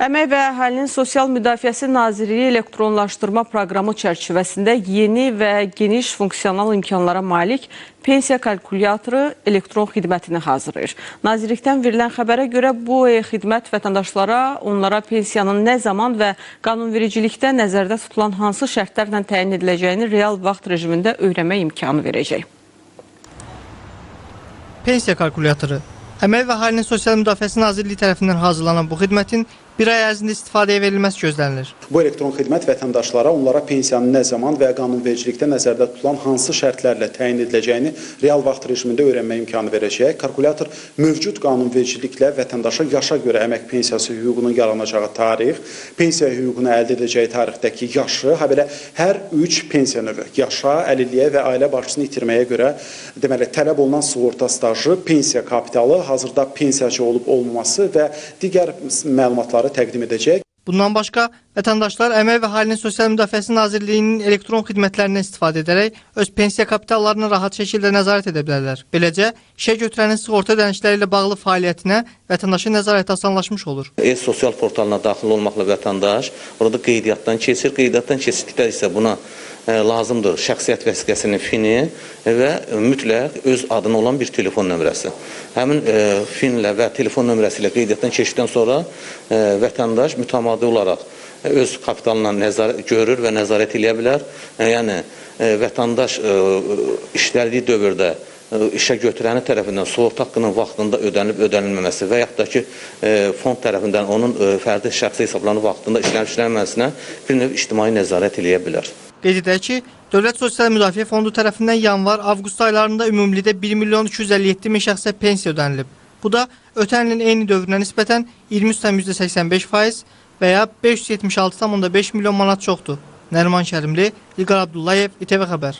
Əmək və Əhalinin Sosial Müdafiəsi Nazirliyi elektronlaşdırma proqramı çərçivəsində yeni və geniş funksional imkanlara malik pensiya kalkulyatoru elektron xidmətini hazırlayır. Nazirlikdən verilən xəbərə görə bu e-xidmət vətəndaşlara onlara pensiyanın nə zaman və qanunvericilikdə nəzərdə tutulan hansı şərtlərlə təyin ediləcəyini real vaxt rejimində öyrənmə imkanı verəcək. Pensiya kalkulyatoru. Əmək və Əhalinin Sosial Müdafiəsi Nazirliyi tərəfindən hazırlanan bu xidmətin bir ay ərzində istifadəyə verilməsi gözlənilir. Bu elektron xidmət vətəndaşlara onlara pensiyanın nə zaman və qanunvericilikdə nəzərdə tutulan hansı şərtlərlə təyin ediləcəyini real vaxt rejimində öyrənmə imkanı verəcək. Kalkulyator mövcud qanunvericiliklə vətəndaşa yaşa görə əmək pensiyası hüququnun yaranacağı tarix, pensiya hüququnu əldə edəcəyi tarixdəki yaşı, ha belə hər 3 pensiya növü, yaşa, əlilliyə və ailə başçısını itirməyə görə deməli tələb olunan sığorta stajı, pensiya kapitalı, hazırda pensiyaçı olub olmaması və digər məlumatları təqdim edəcək. Bundan başqa, vətəndaşlar Əmək və Əhalinin Sosial Müdafiəsi Nazirliyinin elektron xidmətlərindən istifadə edərək öz pensiya kapitallarını rahat şəkildə nəzarət edə bilərlər. Beləcə, işə götürənin sığorta ödənişləri ilə bağlı fəaliyyətinə vətəndaşın nəzarəti asanlaşmış olur. E-sosial portalına daxil olmaqla vətəndaş orada qeydiyyatdan keçir. Qeydiyyatdan keçdikdə isə buna lazımdır şəxsiyyət vəsiqəsinin fini və mütləq öz adına olan bir telefon nömrəsi. Həmin e, finlə və telefon nömrəsi ilə qeydiyyatdan keçdikdən sonra e, vətəndaş mütəmadi olaraq öz kapitalına nəzarət görür və nəzarət eləyə bilər. E, yəni e, vətəndaş e, işlədiyi dövrdə e, işə götürəni tərəfindən sığorta haqqının vaxtında ödənilib ödənilməməsi və yaxud da ki e, fond tərəfindən onun e, fərdi şəxsi hesablarının vaxtında işlənib işlənməməsinə bir növ ictimai nəzarət eləyə bilər. Qeyd edək ki, Dövlət Sosial Müdafiə Fondu tərəfindən yanvar-avqust aylarında ümumilikdə 1 milyon 257 min şəxsə pensiya ödənilib. Bu da ötən ilin eyni dövrünə nisbətən 23,85% və ya 576,5 milyon manat çoxdur. Nəriman Kərimli, İlqar Abdullayev, İTV Xəbər.